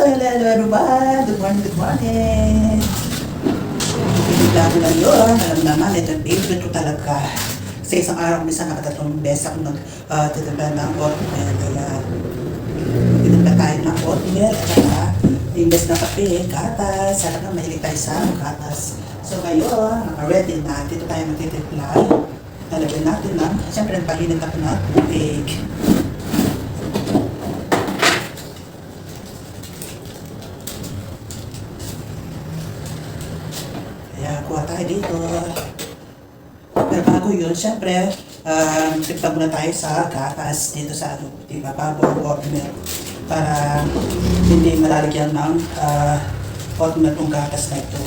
hello, hello everyone. Good morning, good morning. Ko lang yun. Alam naman, ito yung favorite ko talaga. Sa isang araw, minsan nakatatlong beses ako nag-titimpla ng oatmeal. Kaya, titimpla tayo ng oatmeal. At saka, imbes na kape, gatas. Sana nga mahilig tayo sa gatas. So ngayon, naka-ready na. Dito tayo magtitimpla. Lalagyan natin ng, siyempre, nagpahinit ako ng tubig. Kaya kuha tayo dito. Pero bago yun, syempre, um, tignan muna tayo sa gatas dito sa ano, di ba, bago oatmeal. Para hindi malalagyan ng uh, oatmeal tong gatas na ito.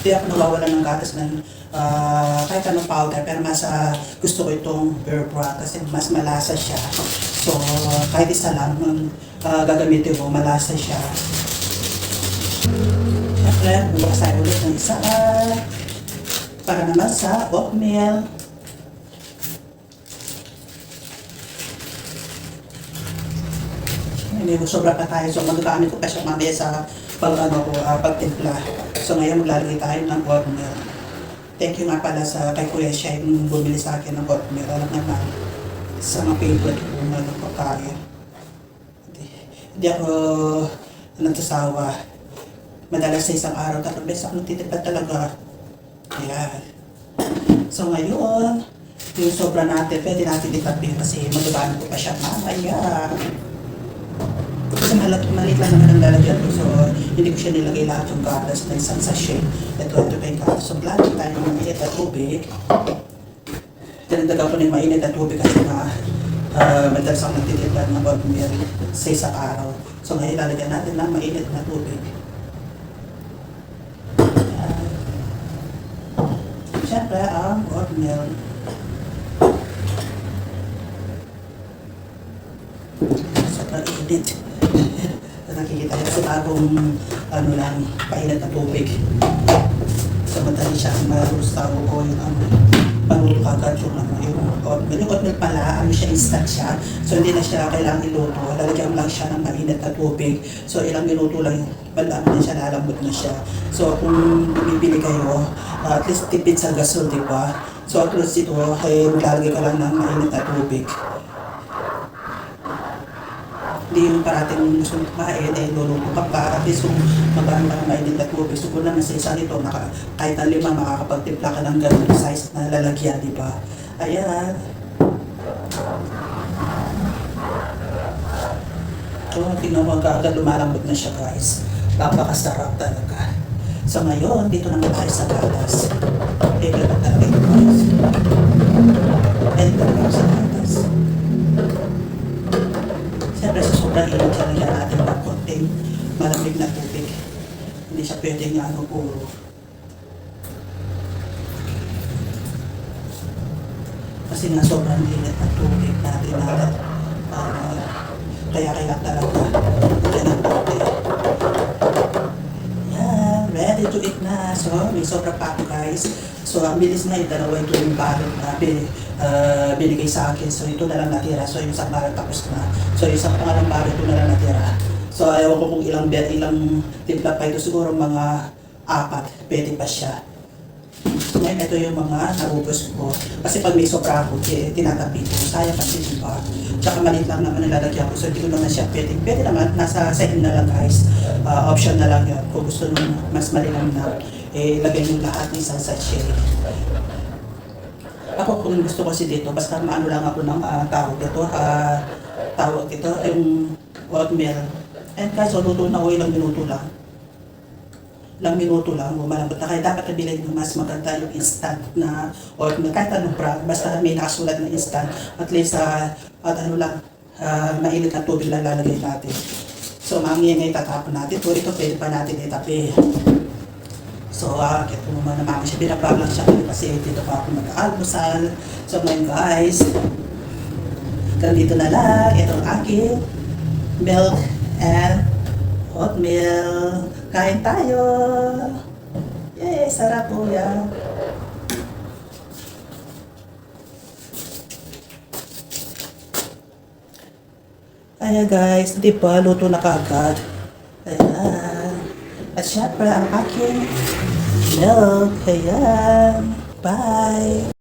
Hindi ako nawawala ng gatas ng ah, kahit anong powder, pero mas ah, gusto ko itong bear broth kasi mas malasa siya. So, kahit isa lang, nung ah, gagamitin ko, malasa siya. Siyempre, bukas tayo ulit ng isa. ah, para naman sa oatmeal. Hindi ko sobra pa tayo. So, magagamit ko pa siya mamaya sa pag, ano, ko, ah, pagtimpla. So, ngayon maglalagay tayo ng oatmeal. Thank you nga pala sa kay Kuya siya yung bumili sa akin ng oatmeal. Alam naman, sa mga favorite ko na pagkain. Hindi, hindi ako nagsasawa. Madalas sa isang araw, tatlong beses ako nagtitipid talaga. Ayan. So ngayon, yung sobra natin, pwede natin itapin kasi magagamit ko pa siya mamaya. Kasi malat, maliit lang naman ang lalagyan ko. So, hindi ko siya nilagay lahat yung gatas na isang sachet. Ito, ito pa yung gatas. So, blending tayo ng mainit na tubig. Tinagdagan ko na yung mainit na tubig kasi na uh, madalas ako nagtitipid ng oatmeal sa isang araw. So, ngayon lalagyan natin ng mainit na tubig. Siyempre, ang oatmeal. Sobrang init. Nakikita niyo sa bagong ano lang, painit na tubig. So, madali siyang marustaw o yung ano, panulo kagad yung ano, yung oatmeal. Yung oatmeal pala, ano siya, instant siya. So, hindi na siya kailangang iluto. Lalagyan lang siya ng mainit na tubig. So, ilang minuto lang, wala na siya, lalambot na siya. So, kung bumibili kayo, uh, at least tipid sa gasol, di ba? So, at least ito, ay maglalagay ka lang ng mainit na tubig hindi yung parating gusto mong kumain, eh, luluto ka pa. At least kung magkano ka ng mainit at tubig, siguro naman sa isa nito, naka, kahit na lima, makakapagtimpla ka ng ganun size na lalagyan, di ba? Ayan. So, tingnan mo agad lumalambot na siya, guys. Napakasarap talaga. So, ngayon, dito naman tayo sa gatas. Talaga ito, guys. Eh, talaga sa gatas. Siyempre, sa sobrang init siya natin ng konting malamig na tubig. Hindi siya pwedeng ano puro. Kasi nga sobrang init na tubig natin na uh, kaya kailangan talaga yan ang tubig. Yan, ready to eat na. So, may sobra pa ako guys. So, ang bilis na yung dalawa ito yung balot na bin, uh, binigay sa akin. So, ito na lang natira. So, yung isang balot tapos na. So, yung isang pangalang balot ito na lang natira. So, ayaw ko kung ilang ilang timpla pa ito. Siguro mga apat. Pwede pa siya. Ngayon, ito yung mga naubos ko. Kasi pag may sobra ako, eh, tinatabi ko. Sayang kasi, di ba? Tsaka maliit lang naman nilalagyan ko. So, hindi ko naman siya pwede. Pwede naman, nasa sa na lang guys. Uh, option na lang yun. Kung gusto nyo mas malilang na, eh, lagay nyo lahat ng isang sachet. Ako kung gusto ko kasi dito, basta maano lang ako ng ah, tawag dito, ah, tawag dito, yung oatmeal. And guys, so, luto na ko ilang minuto lang ilang minuto lang, malambot na. Kaya dapat nabili ng mas maganda yung instant na or kahit anong brand, basta may nakasulat na instant, at least uh, at ano lang, uh, mainit na tubig lang lalagay natin. So, mangingay tatapon natin. Puro ito, pwede pa natin itapi. So, ah, uh, kaya mo na mami siya, binabag lang siya kasi dito pa ako mag-almusal. So, ngayon guys, ganito na lang. Ito ang aking milk and oatmeal. Kain tayo! Yay! Sarap po yan! Ayan guys, di ba? Luto na kaagad. Ayan. At syempre, ang aking milk. Ayan. Bye!